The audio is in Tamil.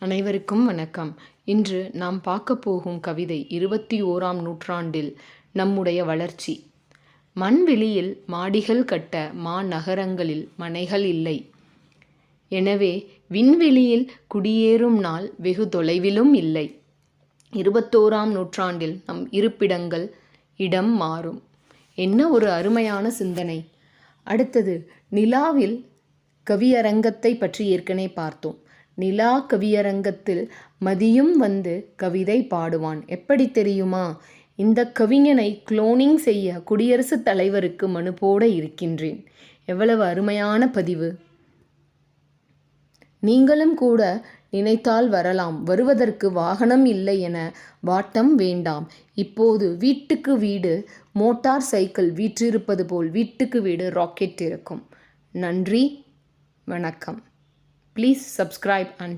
அனைவருக்கும் வணக்கம். இன்று நாம் பார்க்க போகும் கவிதை இருபத்தி ஓராம் நூற்றாண்டில் நம்முடைய வளர்ச்சி. மண்வெளியில் மாடிகள் கட்ட மாநகரங்களில் மனைகள் இல்லை. எனவே விண்வெளியில் குடியேறும் நாள் வெகு தொலைவிலும் இல்லை. இருபத்தோராம் நூற்றாண்டில் நம் இருப்பிடங்கள் இடம் மாறும். என்ன ஒரு அருமையான சிந்தனை. அடுத்தது நிலாவில் கவியரங்கத்தை பற்றி ஏற்கனவே பார்த்தோம். நிலா கவியரங்கத்தில் மதியும் வந்து கவிதை பாடுவான். எப்படி தெரியுமா? இந்த கவிஞனை குளோனிங் செய்ய குடியரசுத் தலைவருக்கு மனு போட இருக்கின்றேன். எவ்வளவு அருமையான பதிவு. நீங்களும் கூட நினைத்தால் வரலாம். வருவதற்கு வாகனம் இல்லை என வாட்டம் வேண்டாம். இப்போது வீட்டுக்கு வீடு மோட்டார் சைக்கிள் வீற்றிருப்பது போல் வீட்டுக்கு வீடு ராக்கெட் இருக்கும். நன்றி வணக்கம். Please subscribe and